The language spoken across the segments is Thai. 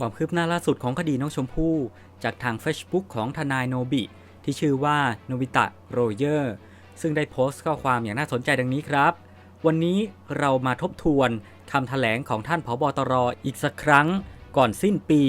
ความคืบหน้าล่าสุดของคดีน้องชมพู่ จากทาง Facebook ของทนายโนบิ ที่ชื่อว่าโนบิตะโรเยอร์ซึ่งได้โพสต์ข้อความอย่างน่าสนใจดังนี้ครับ วันนี้เรามาทบทวนคำถแถลงของท่านผบตรออีกสักครั้ง ก่อนสิ้นปี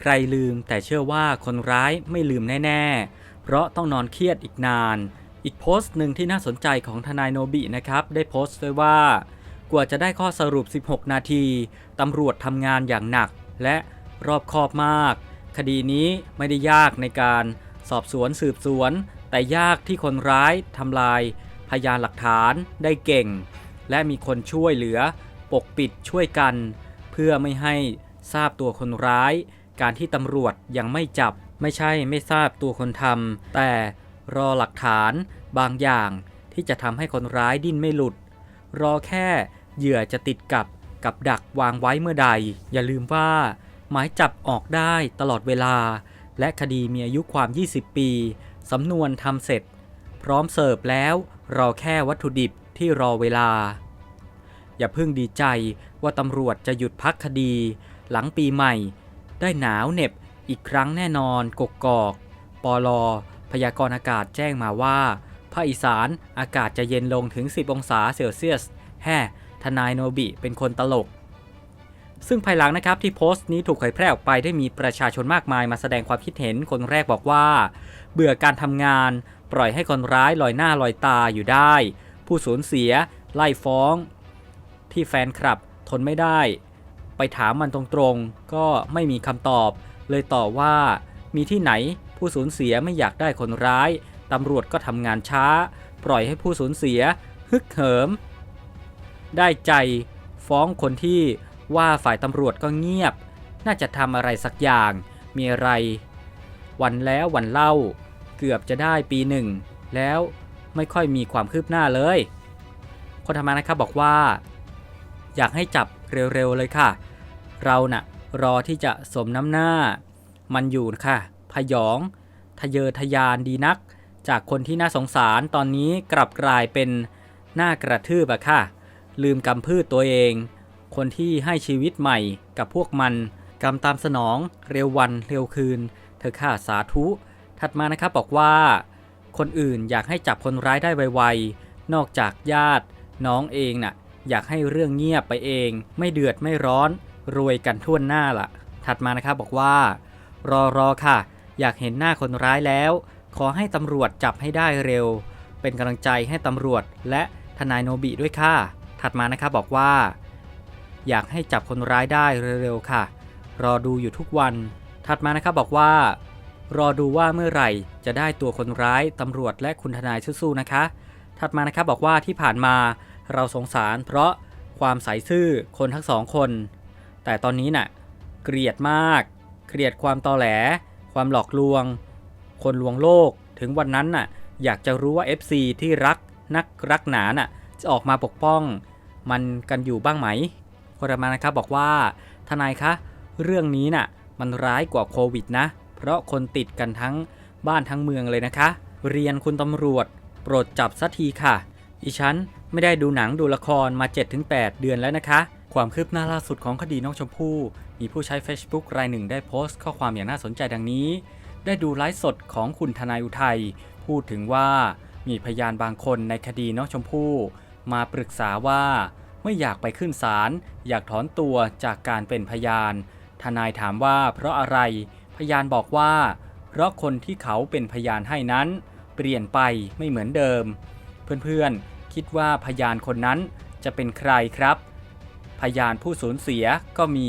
ใครลืมแต่เชื่อว่าคนร้ายไม่ลืมแน่ ๆ เพราะต้องนอนเครียดอีกนาน อีกโพสต์หนึ่งที่น่าสนใจของทนายโนบินะครับ ได้โพสต์ไว้ว่ากว่าจะได้ข้อสรุป 16 นาทีตำรวจทำงานอย่างหนัก และ รอบคอบมาก คดีนี้ไม่ได้ยากในการสอบสวนสืบสวน แต่ยากที่คนร้ายทำลาย พยานหลักฐานได้เก่ง และมีคนช่วยเหลือ ปกปิดช่วยกัน เพื่อไม่ให้ทราบตัวคนร้าย การที่ตำรวจยังไม่จับ ไม่ใช่ไม่ทราบตัวคนทำแต่รอหลักฐานบางอย่างที่จะทำให้คนร้ายดิ้นไม่หลุด รอแค่เหยื่อจะติดกับกับดักวางไว้เมื่อใด อย่าลืมว่า หมายจับออกได้ตลอดเวลา และคดีมีอายุความ 20 ปีสำนวนทำเสร็จ พร้อมเสิร์ฟแล้วรอแค่วัตถุดิบที่รอเวลา อย่าเพิ่งดีใจว่าตำรวจจะหยุดพักคดี หลังปีใหม่ ได้หนาวเหน็บอีกครั้งแน่นอนกกอก ปอลอพยากรณ์อากาศแจ้งมาว่าภาคอีสานอากาศจะเย็นลงถึง 10 องศาเซลเซียส แฮ่ทนายโนบิเป็นคนตลก ซึ่งภายหลังนะครับที่โพสต์นี้ถูกเผยแพร่ออกไปได้มีประชาชนมากมายมาแสดงความคิดเห็นคนแรกบอกว่า เบื่อการทำงาน ปล่อยให้คนร้ายลอยหน้าลอยตาอยู่ได้ ผู้สูญเสีย ไล่ฟ้อง ที่แฟนคลับทนไม่ได้ ไปถามมันตรงๆ ก็ไม่มีคำตอบ เลยตอบว่า มีที่ไหนผู้สูญเสียไม่อยากได้คนร้ายตำรวจก็ทำงานช้า ปล่อยให้ผู้สูญเสีย ฮึกเหิม ได้ใจฟ้องคนที่ ว่าฝ่ายตำรวจก็เงียบ น่าจะทำอะไรสักอย่าง มีอะไร วันแล้ววันเล่า เกือบจะได้ปีหนึ่ง แล้วไม่ค่อยมีความคืบหน้าเลย คนทำงานนะครับบอกว่า อยากให้จับเร็วๆเลยค่ะ เราน่ะรอที่จะสมน้ำหน้า มันอยู่ค่ะ พยอง ทะเยอทะยานดีนัก จากคนที่น่าสงสารตอนนี้กลับกลายเป็นหน้ากระทืบอะค่ะ ลืมกำพืชตัวเอง คนที่ให้ชีวิตใหม่กับพวกมันกำตามสนอง เร็ววันเร็วคืน เธอค่าสาธุ ถัดมานะครับบอกว่า คนอื่นอยากให้จับคนร้ายได้ไวๆ นอกจากญาติ น้องเองน่ะอยากให้เรื่องเงียบไปเอง ไม่เดือดไม่ร้อน รวยกันทั่วหน้าล่ะ ถัดมานะครับบอกว่า รอรอค่ะ อยากเห็นหน้าคนร้ายแล้ว ขอให้ตำรวจจับให้ได้เร็ว เป็นกำลังใจให้ตำรวจและทนายโนบิด้วยค่ะ ถัดมานะครับบอกว่า อยากให้จับคนร้ายได้เร็วๆค่ะ รอดูอยู่ทุกวัน ถัดมานะครับบอกว่า รอดูว่าเมื่อไหร่จะได้ตัวคนร้ายตำรวจและคุณทนายสู้ๆนะคะ ถัดมานะครับบอกว่าที่ผ่านมาเราสงสารเพราะความใสซื่อคนทั้งสองคน แต่ตอนนี้น่ะเกลียดมาก เกลียดความตอแหล ความหลอกลวง คนลวงโลกถึงวันนั้นน่ะอยากจะรู้ว่า FC ที่รักนักรักหนาน่ะจะออกมาปกป้อง มันกันอยู่บ้างไหม คนต่อมานะครับบอกว่าทนายคะ เรื่องนี้น่ะมันร้ายกว่าโควิดนะ เพราะคนติดกันทั้งบ้านทั้งเมืองเลยนะคะ เรียนคุณตำรวจ โปรดจับสักทีค่ะ อีฉันไม่ได้ดูหนังดูละครมา 7-8 เดือนแล้วนะคะ ความคืบหน้าล่าสุดของคดีน้องชมพู่ มีผู้ใช้ Facebook รายหนึ่งได้โพสต์ข้อความอย่างน่าสนใจดังนี้ ได้ดูไลฟ์สดของคุณทนายอุทัย พูดถึงว่ามีพยานบางคนในคดีน้องชมพู่ มาปรึกษาว่า ไม่อยากไปขึ้นศาลอยากถอนตัวจากการเป็นพยาน ทนายถามว่าเพราะอะไร พยานบอกว่า เพราะคนที่เขาเป็นพยานให้นั้น เปลี่ยนไปไม่เหมือนเดิม เพื่อนๆ คิดว่าพยานคนนั้นจะเป็นใครครับ พยานผู้สูญเสียก็มี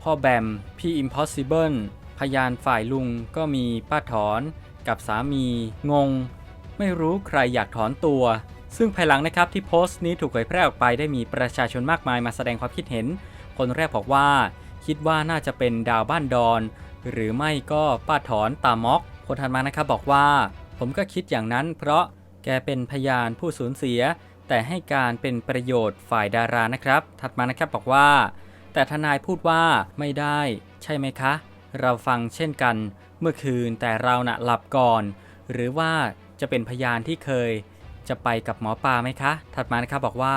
พ่อแบมพี่ Impossible พยานฝ่ายลุงก็มีป้าถอนกับสามี งง ไม่รู้ใครอยากถอนตัว ซึ่งภายหลังนะครับที่โพสต์นี้ถูกเผยแพร่ออกไปได้มีประชาชนมากมายมาแสดงความคิดเห็น คนแรกบอกว่า คิดว่าน่าจะเป็นดาวบ้านดอน หรือไม่ก็ป้าถอนตามอกคนถัดมานะครับบอกว่า ผมก็คิดอย่างนั้น เพราะแกเป็นพยานผู้สูญเสีย แต่ให้การเป็นประโยชน์ฝ่ายดารานะครับ ถัดมานะครับบอกว่า แต่ทนายพูดว่าไม่ได้ ใช่ไหมคะ เราฟังเช่นกัน เมื่อคืนแต่เราน่ะหลับก่อน หรือว่าจะเป็นพยานที่เคย จะไปกับหมอปลาไหมคะ ถัดมานะครับบอกว่า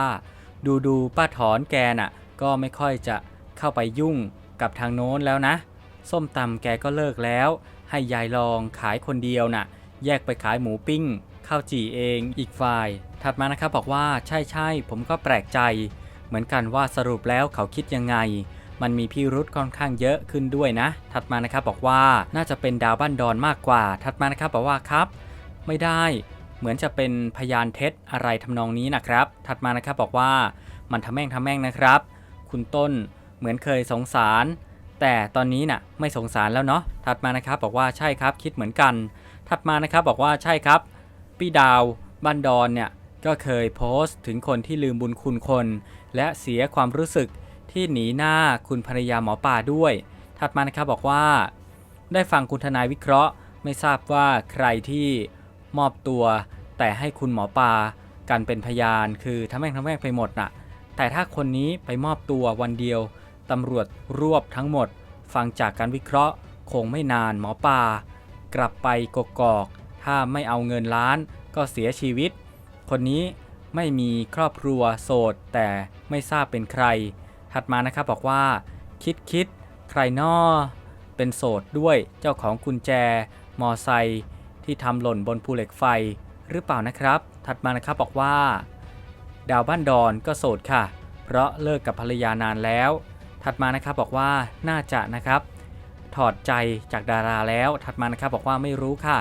ดูดูป้าถอนแกน่ะ ก็ไม่ค่อยจะเข้าไปยุ่งกับทางโน้นแล้วนะ ส้มตำแกก็เลิกแล้ว ให้ยายลองขายคนเดียวน่ะ แยกไปขายหมูปิ้งข้าวจี่เองอีกฝ่าย ถัดมานะครับบอกว่าใช่ใช่ผมก็แปลกใจ เหมือนกันว่าสรุปแล้วเขาคิดยังไง มันมีพิรุษค่อนข้างเยอะขึ้นด้วยนะ ถัดมานะครับบอกว่าน่าจะเป็นดาวบ้านดอนมากกว่า ถัดมานะครับบอกว่าครับ ไม่ได้ เหมือนจะเป็นพยานเท็จอะไรทำนองนี้นะครับ ถัดมานะครับบอกว่ามันทำแม่งทำแม่งนะครับ คุณต้นเหมือนเคยสงสาร แต่ตอนนี้น่ะไม่สงสารแล้วเนาะ ถัดมานะครับบอกว่าใช่ครับคิดเหมือนกัน ถัดมานะครับบอกว่าใช่ครับ พี่ดาวบ้านดอนเนี่ยก็เคยโพสต์ถึงคนที่ลืมบุญคุณคน และเสียความรู้สึกที่หนีหน้าคุณภรรยาหมอป่าด้วย ถัดมานะครับบอกว่า ได้ฟังคุณทนายวิเคราะห์ ไม่ทราบว่าใครที่ มอบตัว แต่ให้คุณหมอปลากันเป็นพยาน คือทั้งแม่งทั้งแม่งไปหมดน่ะ แต่ถ้าคนนี้ไปมอบตัววันเดียวตำรวจรวบทั้งหมด ฟังจากการวิเคราะห์ คงไม่นานหมอปลากลับไปกกอก ถ้าไม่เอาเงินล้านก็เสียชีวิต คนนี้ไม่มีครอบครัวโสด แต่ไม่ทราบเป็นใคร ถัดมานะครับบอกว่า คิดคิดใครนอเป็นโสดด้วยเจ้าของกุญแจ มอไซค์ ที่ทำหล่นบนภูเหล็กไฟหรือเปล่านะครับ ถัดมานะครับบอกว่า ดาวบ้านดอนก็โสดค่ะ เพราะเลิกกับภรรยานานแล้ว ถัดมานะครับบอกว่าน่าจะนะครับ ถอดใจจากดาราแล้ว ถัดมานะครับบอกว่าไม่รู้ค่ะ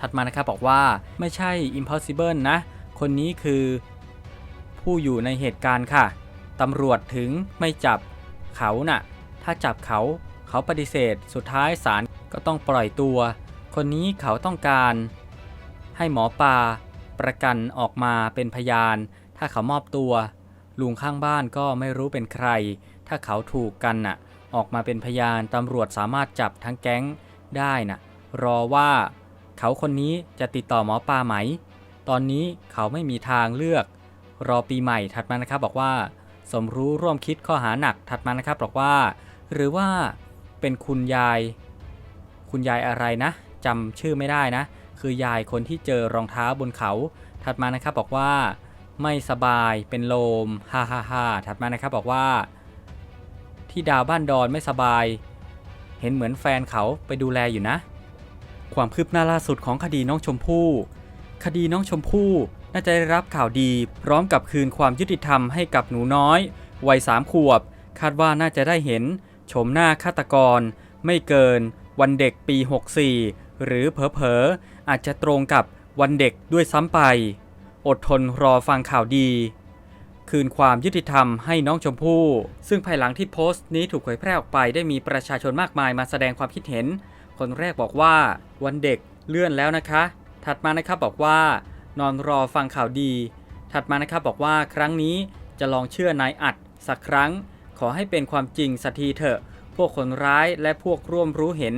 ถัดมานะครับบอกว่าไม่ใช่ impossible นะ คนนี้คือ ผู้อยู่ในเหตุการณ์ค่ะตำรวจถึงไม่จับเขาน่ะ ถ้าจับเขาเขาปฏิเสธ สุดท้ายศาลก็ต้องปล่อยตัว คนนี้เขาต้องการ ให้หมอปลาประกันออกมาเป็นพยาน ถ้าเขามอบตัว ลุงข้างบ้านก็ไม่รู้เป็นใคร ถ้าเขาถูกกันน่ะ ออกมาเป็นพยานตำรวจสามารถจับทั้งแก๊งได้น่ะ รอว่าเขาคนนี้จะติดต่อหมอปลาไหม ตอนนี้เขาไม่มีทางเลือก รอปีใหม่ถัดมานะครับบอกว่า สมรู้ร่วมคิดข้อหาหนักถัดมานะครับบอกว่า หรือว่าเป็นคุณยาย คุณยายอะไรนะ จำชื่อไม่ได้นะ คือยายคนที่เจอรองเท้าบนเขา ถัดมานะครับบอกว่าไม่สบายเป็นลมฮ่าฮ่าฮ่าถัดมานะครับบอกว่า ที่ดาวบ้านดอนไม่สบาย เห็นเหมือนแฟนเขาไปดูแลอยู่นะ ความคืบหน้าล่าสุดของคดีน้องชมพู่ คดีน้องชมพู่น่าจะได้รับข่าวดี พร้อมกับคืนความยุติธรรมให้กับหนูน้อย วัยสามขวบ คาดว่าน่าจะได้เห็นชมหน้าฆาตกร ไม่เกิน วันเด็กปี 64 หรือเผลอๆอาจจะตรงกับวันเด็กด้วยซ้ำไป อดทนรอฟังข่าวดี คืนความยุติธรรมให้น้องชมพู่ ซึ่งภายหลังที่โพสต์นี้ถูกเผยแพร่ออกไปได้มีประชาชนมากมายมาแสดงความคิดเห็น คนแรกบอกว่าวันเด็กเลื่อนแล้วนะคะ ถัดมานะครับบอกว่า นอนรอฟังข่าวดี ถัดมานะครับบอกว่าครั้งนี้จะลองเชื่อนายอัดสักครั้ง ขอให้เป็นความจริงสักทีเถอะ พวกคนร้ายและพวกร่วมรู้เห็น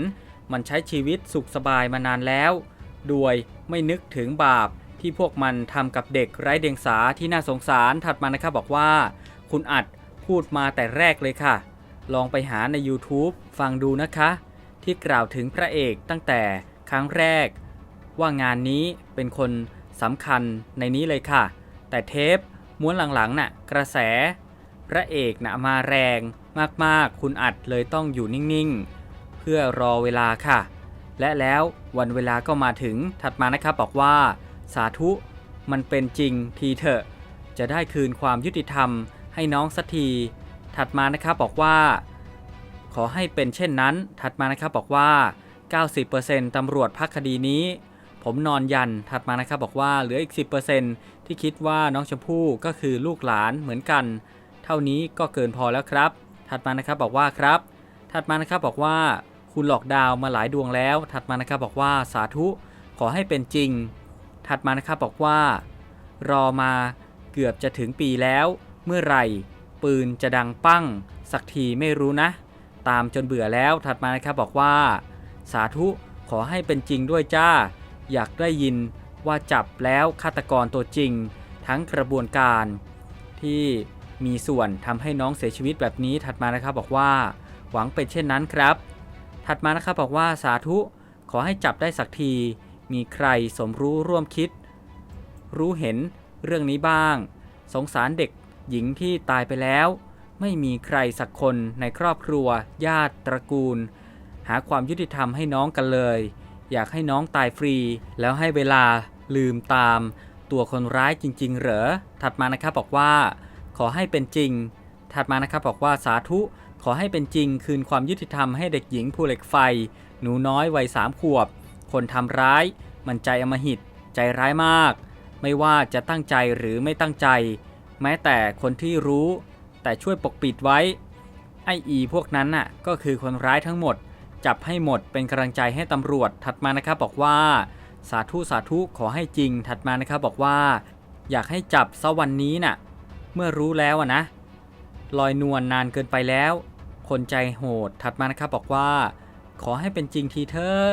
มันใช้ชีวิตสุขสบายมานานแล้ว โดยไม่นึกถึงบาปที่พวกมันทำกับเด็กไร้เดียงสาที่น่าสงสารถัดมานะครับบอกว่า คุณอัดพูดมาแต่แรกเลยค่ะ ลองไปหาใน YouTube ฟังดูนะคะ ที่กล่าวถึงพระเอกตั้งแต่ครั้งแรก ว่างานนี้เป็นคนสำคัญในนี้เลยค่ะ แต่เทปม้วนหลังๆน่ะกระแส พระเอกน่ะมาแรงมากๆ คุณอัดเลยต้องอยู่นิ่งๆ เพื่อรอเวลาค่ะ และแล้ววันเวลาก็มาถึงถัดมานะครับบอกว่า สาธุมันเป็นจริงทีเถอะ จะได้คืนความยุติธรรมให้น้องสักที ถัดมานะครับบอกว่า ขอให้เป็นเช่นนั้น ถัดมานะครับบอกว่า 90%ตำรวจพักคดีนี้ ผมนอนยันถัดมานะครับบอกว่าเหลืออีก 10%ที่คิดว่าน้องชมพู่ก็คือลูกหลานเหมือนกัน เท่านี้ก็เกินพอแล้วครับ ถัดมานะครับบอกว่าครับ ถัดมานะครับบอกว่าคุณหลอกดาวมาหลายดวงแล้ว ถัดมานะครับบอกว่าสาธุขอให้เป็นจริง ถัดมานะครับบอกว่า รอมาเกือบจะถึงปีแล้ว เมื่อไหร่ปืนจะดังปั้ง สักทีไม่รู้นะ ตามจนเบื่อแล้วถัดมานะครับบอกว่า สาธุขอให้เป็นจริงด้วยจ้า อยากได้ยินว่าจับแล้วฆาตกรตัวจริง ทั้งกระบวนการ ที่มีส่วนทำให้น้องเสียชีวิตแบบนี้ถัดมานะครับบอกว่า หวังเป็นเช่นนั้นครับ ถัดมานะครับบอกว่าสาธุขอให้จับได้สักที มีใครสมรู้ร่วมคิด รู้เห็นเรื่องนี้บ้าง สงสารเด็กหญิงที่ตายไปแล้ว ไม่มีใครสักคนในครอบครัว ญาติตระกูล หาความยุติธรรมให้น้องกันเลย อยากให้น้องตายฟรี แล้วให้เวลาลืมตาม ตัวคนร้ายจริง ๆ เหรอถัดมานะครับบอกว่า ขอให้เป็นจริง ถัดมานะครับบอกว่าสาธุ ขอให้เป็นจริงคืนความยุติธรรมให้เด็กหญิงภูเหล็กไฟ หนูน้อยวัยสามขวบ คนทำร้าย มันใจอมหิต ใจร้ายมาก ไม่ว่าจะตั้งใจหรือไม่ตั้งใจ แม้แต่คนที่รู้ แต่ช่วยปกปิดไว้ ไออีพวกนั้นน่ะก็คือคนร้ายทั้งหมด จับให้หมดเป็นกำลังใจให้ตำรวจถัดมานะครับบอกว่า สาธุสาธุขอให้จริงถัดมานะครับบอกว่า อยากให้จับซะวันนี้น่ะเมื่อรู้แล้วนะ ลอยนวลนานเกินไปแล้ว คนใจโหดถัดมานะครับบอกว่า ขอให้เป็นจริงทีเถอะ